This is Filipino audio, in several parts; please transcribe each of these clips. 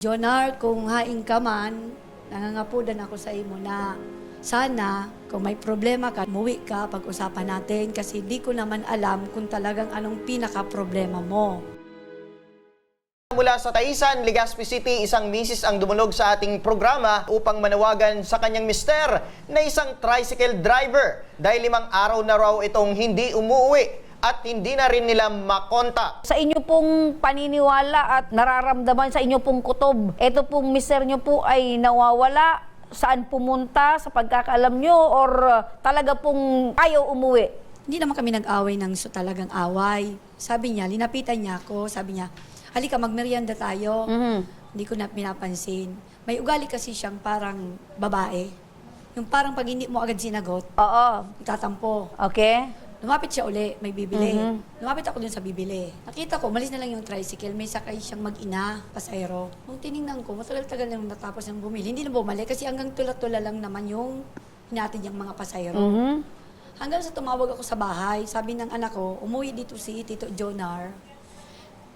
Jonar, kung haing ka man, nangangapudan ako sa imo na sana kung may problema ka, muwi ka, pag-usapan natin kasi di ko naman alam kung talagang anong pinaka-problema mo. Mula sa Taisan, Legazpi City, isang misis ang dumulog sa ating programa upang manawagan sa kanyang mister na isang tricycle driver dahil limang araw na raw itong hindi umuwi at hindi na rin nila makontak. Sa inyo pong paniniwala at nararamdaman sa inyo pong kutob, ito pong mister nyo po ay nawawala, saan pumunta sa pagkakaalam nyo or uh, talaga pong ayaw umuwi? Hindi naman kami nag-away ng so talagang away. Sabi niya, linapitan niya ako, sabi niya, halika magmerienda tayo. Mhm. Hindi ko na pinapansin. May ugali kasi siyang parang babae. Yung parang pag hindi mo agad sinagot, Oo. tatampo. Okay? Lumapit siya uli, may bibili. Mhm. Lumapit ako dun sa bibili. Nakita ko, malis na lang yung tricycle, may sakay siyang mag-ina, pasayro. Nung tiningnan ko, matagal-tagal na natapos ng bumili. Hindi na bumalik kasi hanggang tula-tula lang naman yung hinatid yung mga pasayro. Mhm. Hanggang sa tumawag ako sa bahay, sabi ng anak ko, umuwi dito si Tito Jonar.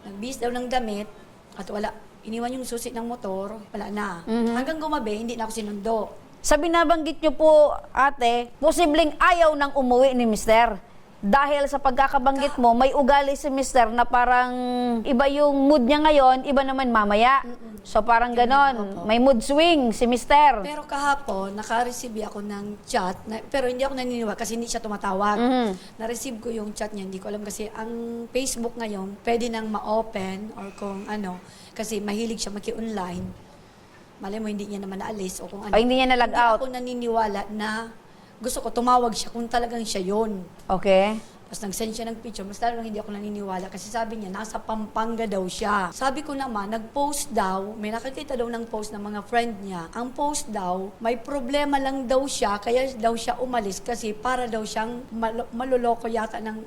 Nagbihis daw ng damit at wala. Iniwan yung susi ng motor, wala na. Mhm. Hanggang gumabi, hindi na ako sinundo. Sa binabanggit nyo po, ate, posibleng ayaw ng umuwi ni mister. Dahil sa pagkakabanggit mo, may ugali si mister na parang iba yung mood niya ngayon, iba naman mamaya. So parang ganon, may mood swing si mister. Pero kahapon, naka-receive ako ng chat, na, pero hindi ako naniniwala kasi hindi siya tumatawag. Mhm. Na-receive ko yung chat niya, hindi ko alam kasi ang Facebook ngayon, pwede nang ma-open or kung ano, kasi mahilig siya maki-online. Malay mo, hindi niya naman naalis o kung ano. Ay, hindi niya na-log Hindi out. ako naniniwala na gusto ko tumawag siya kung talagang siya yon. Okay? Tapos nag-send siya ng picture, mas talagang hindi ako naniniwala kasi sabi niya, nasa Pampanga daw siya. Sabi ko naman, nag-post daw, may nakakita daw ng post ng mga friend niya. Ang post daw, may problema lang daw siya, kaya daw siya umalis kasi para daw siyang mal- maloloko yata ng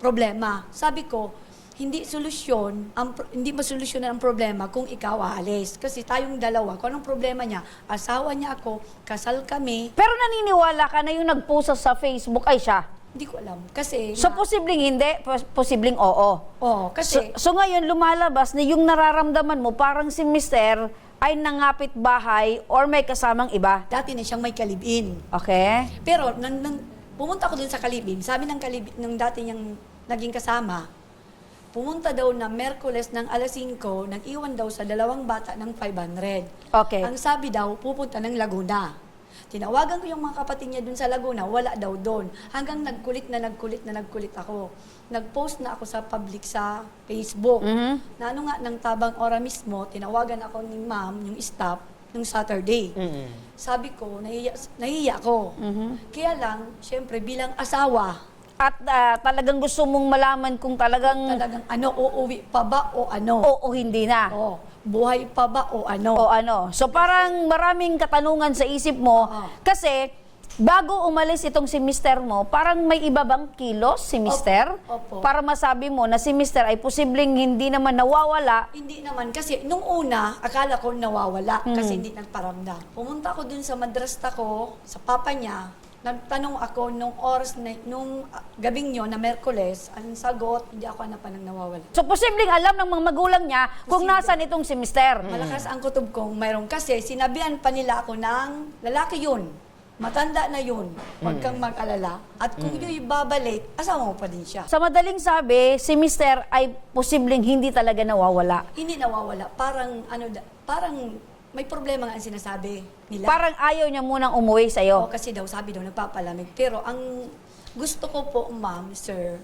problema. Sabi ko, hindi solusyon, ang, hindi masolusyonan ang problema kung ikaw aalis. Kasi tayong dalawa, kung anong problema niya, asawa niya ako, kasal kami, Pero naniniwala ka na yung nag-post sa Facebook ay siya. hindi ko alam. Kasi, So nga- posibleng hindi, pos- posibleng oo. So, kasi, so ngayon lumalabas na yung nararamdaman mo parang si mister ay nangapit bahay or may kasamang iba. dati na siyang may kalibin. Okay? Pero nang, nang pumunta ako dun sa Kalibin, sabi ng Kalibin, ng dati niyang naging kasama, pumunta daw na Merkules ng alas 5, nag-iwan daw sa dalawang bata ng 500. Okay. Ang sabi daw, pupunta ng Laguna. Tinawagan ko yung mga kapatid niya dun sa Laguna, wala daw doon. Hanggang nagkulit na nagkulit na nagkulit ako. Nag-post na ako sa public sa Facebook. Mhm. Na ano nga, ng tabang ora mismo, tinawagan ako ni ma'am, yung staff, nung Saturday. Sabi ko, nahiya, nahiya ko. Mhm. Kaya lang, syempre, bilang asawa, At ah, talagang gusto mong malaman kung talagang talagang ano, uuwi pa ba o ano? o, o hindi na. O, buhay pa ba o ano? O ano. So parang maraming katanungan sa isip mo Oo. kasi bago umalis itong si mister mo, parang may iba bang kilos si mister? Opo. Para masabi mo na si mister ay posibleng hindi naman nawawala Hindi naman, kasi nung una, akala ko nawawala Hmm. kasi hindi nagparamdam. Pumunta ako dun sa madrasta ko, sa papa niya, nagtanong ako nung oras, na, nung ah, gabing yun na Merkules, ang sagot, hindi ako hanapan ng nawawala. So, posibleng alam ng mga magulang niya kung nasan itong si Mister. Malakas ang kutob kong mayroon kasi sinabihan pa nila ako ng lalaki yun. Matanda na yun. Huwag kang mag-alala. At kung yun ibabalik, asawa mo pa din siya. Sa madaling sabi, si Mister ay posibleng hindi talaga nawawala. Hindi nawawala. Parang, ano, da- parang may problema nga ang sinasabi nila. Parang ayaw niya munang umuwi Oo, sa'yo. kasi daw sabi daw nagpapalamig. Pero ang gusto ko po, ma'am, sir,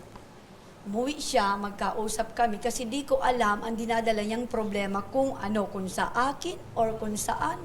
umuwi siya, magkausap kami kasi di ko alam ang dinadala niyang problema kung ano, kung sa akin or kung saan.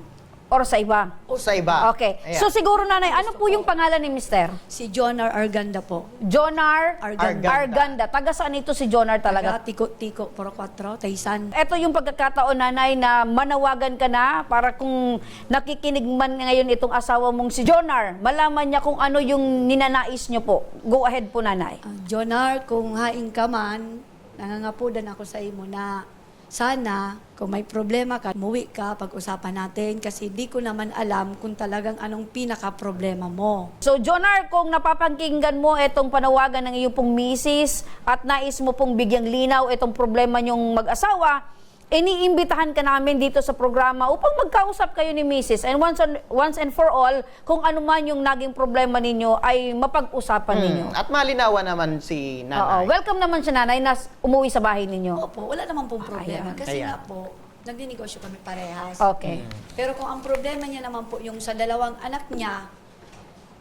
Or sa iba. O Sa iba. Okay. Ayan. So, siguro nanay, ano po yung pangalan ni Mister? Si Jonar Arganda po. Jonar Arganda. Arganda. Taga saan ito si Jonar talaga? Taga Tiko-Tiko, Puro 4, Taysan. Ito yung pagkakataon, nanay, na manawagan ka na para kung nakikinig man ngayon itong asawa mong si Jonar, malaman niya kung ano yung ninanais niyo po. Go ahead po, nanay. Ah, Jonar, kung haing ka man, nangangapudan ako sa imo na sana, kung may problema ka, muwi ka, pag-usapan natin kasi di ko naman alam kung talagang anong pinaka-problema mo. So, Jonar, kung napapakinggan mo itong panawagan ng iyong pong misis at nais mo pong bigyang linaw itong problema niyong mag-asawa, iniimbitahan ka namin dito sa programa upang magkausap kayo ni Mrs. And once, and, once and for all, kung ano man yung naging problema ninyo ay mapag-usapan ninyo. Mm. At malinawan naman si Oo, nanay. welcome naman siya nanay na umuwi sa bahay ninyo. Opo, wala naman pong problema. Ayan. Kasi Ayan. nga po, nagdinegosyo kami parehas. Okay. Pero kung ang problema niya naman po yung sa dalawang anak niya,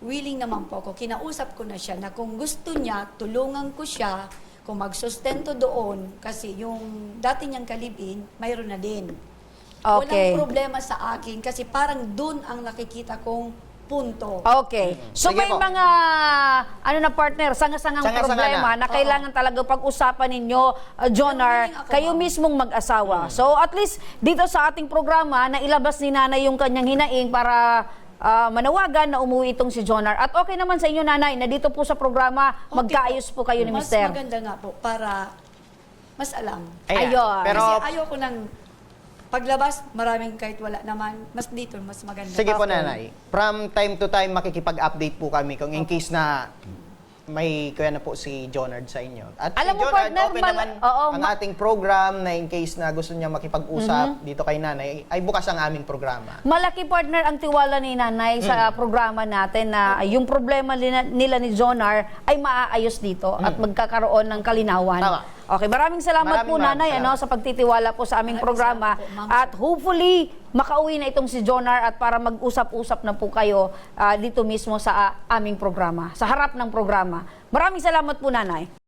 willing naman po ako. Kinausap ko na siya na kung gusto niya, tulungan ko siya kung magsustento doon kasi yung dati niyang kalibin, mayroon na din. Okay. Walang problema sa akin kasi parang doon ang nakikita kong punto. Okay. So Sige may po. mga ano na partner, sanga-sangang Sanga-sanga problema na. na, kailangan talaga pag-usapan ninyo, uh, Jonar, kayo ma'am. mismong mag-asawa. So at least dito sa ating programa na ilabas ni Nanay yung kanyang hinaing para ah, manawagan na umuwi itong si Jonar. At okay naman sa inyo Nanay na dito po sa programa Okay magkaayos po kayo ni Mas Mister. maganda nga po para mas alam. Ayan. Ayun. Pero Kasi ayoko nang paglabas, maraming kahit wala naman, mas dito, mas maganda. Sige po nanay. From time to time makikipag-update po kami kung in case na may kuya na po si Jonard sa inyo. At Alam si mo, Jonard, partner, open mal- naman oo, ang ma- ating program na in case na gusto niya makipag-usap Mhm. dito kay nanay, ay bukas ang aming programa. Malaki partner ang tiwala ni Nanay sa programa natin na yung problema nila, nila ni Jonar ay maaayos dito at magkakaroon ng kalinawan. Tama. Okay, maraming salamat Maraming po maraming Nanay ano sa pagtitiwala po sa aming Maraming programa po, at hopefully makauwi na itong si Jonar at para mag-usap-usap na po kayo ah, dito mismo sa ah, aming programa, sa harap ng programa. Maraming salamat po Nanay.